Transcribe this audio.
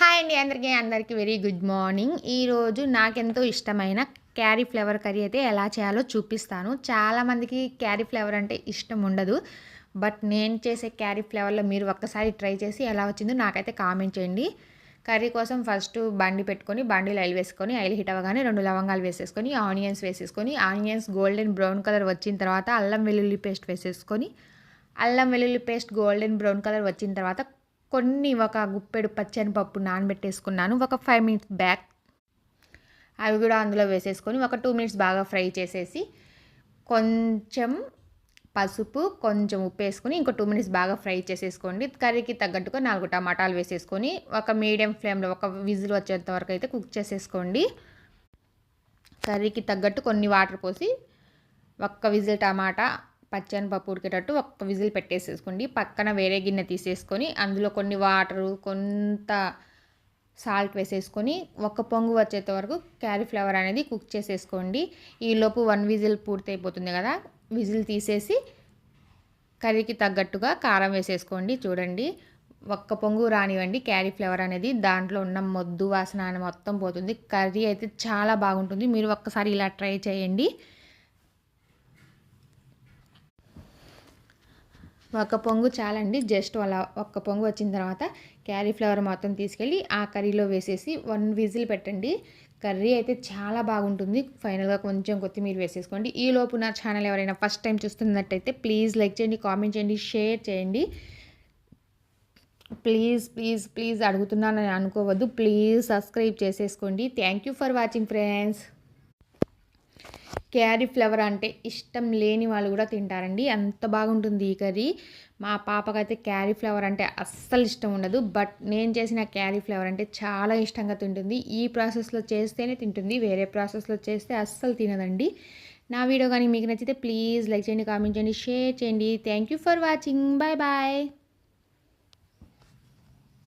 Hi అండి అందరికీ అందరికీ వెరీ గుడ్ మార్నింగ్. ఈరోజు నాకెంతో ఇష్టమైన క్యారీఫ్లవర్ కర్రీ అయితే ఎలా చేయాలో చూపిస్తాను. చాలామందికి క్యారీఫ్లవర్ అంటే ఇష్టం ఉండదు బట్ నేను చేసే క్యారీఫ్లవర్లో మీరు ఒక్కసారి ట్రై చేసి ఎలా వచ్చిందో నాకైతే కామెంట్ చేయండి. కర్రీ కోసం ఫస్ట్ బండి పెట్టుకొని బండిలో ఆయిల్ వేసుకొని ఆయిల్ హీట్ అవ్వగానే రెండు లవంగాలు వేసేసుకొని ఆనియన్స్ వేసేసుకొని ఆనియన్స్ గోల్డెన్ బ్రౌన్ కలర్ వచ్చిన తర్వాత అల్లం వెల్లుల్లి పేస్ట్ వేసేసుకొని అల్లం వెల్లుల్లి పేస్ట్ గోల్డెన్ బ్రౌన్ కలర్ వచ్చిన తర్వాత కొన్ని ఒక గుప్పెడు పచ్చని పప్పు నానబెట్టేసుకున్నాను. ఒక ఫైవ్ మినిట్స్ బ్యాక్ అవి కూడా అందులో వేసేసుకొని ఒక టూ మినిట్స్ బాగా ఫ్రై చేసేసి కొంచెం పసుపు కొంచెం ఉప్పు వేసుకొని ఇంకో టూ మినిట్స్ బాగా ఫ్రై చేసేసుకోండి. కర్రీకి తగ్గట్టుగా నాలుగు టమాటాలు వేసేసుకొని ఒక మీడియం ఫ్లేమ్లో ఒక విజిల్ వచ్చేంత వరకు అయితే కుక్ చేసేసుకోండి. కర్రీకి తగ్గట్టు కొన్ని వాటర్ పోసి ఒక్క విజిల్ టమాటా పచ్చని పప్పు ఉడికేటట్టు ఒక్క విజిల్ పెట్టేసేసుకోండి. పక్కన వేరే గిన్నె తీసేసుకొని అందులో కొన్ని వాటరు కొంత సాల్ట్ వేసేసుకొని ఒక పొంగు వచ్చేంత వరకు క్యాలీఫ్లవర్ అనేది కుక్ చేసేసుకోండి. ఈలోపు వన్ విజిల్ పూర్తి అయిపోతుంది కదా విజిల్ తీసేసి కర్రీకి తగ్గట్టుగా కారం వేసేసుకోండి. చూడండి ఒక్క పొంగు రానివ్వండి. క్యాలీఫ్లవర్ అనేది దాంట్లో ఉన్న మొద్దు వాసన మొత్తం పోతుంది. కర్రీ అయితే చాలా బాగుంటుంది. మీరు ఒక్కసారి ఇలా ట్రై చేయండి. ఒక పొంగు చాలండి. జస్ట్ అలా ఒక్క పొంగు వచ్చిన తర్వాత క్యాలీఫ్లవర్ మొత్తం తీసుకెళ్ళి ఆ కర్రీలో వేసేసి వన్ విజిల్ పెట్టండి. కర్రీ అయితే చాలా బాగుంటుంది. ఫైనల్గా కొంచెం కొత్తిమీర వేసేసుకోండి. ఈ లోపు నా ఛానల్ ఎవరైనా ఫస్ట్ టైం చూస్తున్నట్టయితే ప్లీజ్ లైక్ చేయండి కామెంట్ చేయండి షేర్ చేయండి. ప్లీజ్ ప్లీజ్ ప్లీజ్ అడుగుతున్నానని అనుకోవద్దు. ప్లీజ్ సబ్స్క్రైబ్ చేసేసుకోండి. Thank you for watching friends. Cauliflower అంటే ఇష్టం లేని వాళ్ళు కూడా తింటారండి. అంత బాగుంటుంది ఈ కర్రీ. మా పాపకైతే క్యారీఫ్లవర్ అంటే అస్సలు ఇష్టం ఉండదు. బట్ నేను చేసిన క్యారీఫ్లవర్ అంటే చాలా ఇష్టంగా తింటుంది. ఈ ప్రాసెస్లో చేస్తేనే తింటుంది. వేరే ప్రాసెస్లో చేస్తే అస్సలు తినదండి. నా వీడియో కానీ మీకు నచ్చితే ప్లీజ్ లైక్ చేయండి కామెంట్ చేయండి షేర్ చేయండి. Thank you for watching. Bye bye.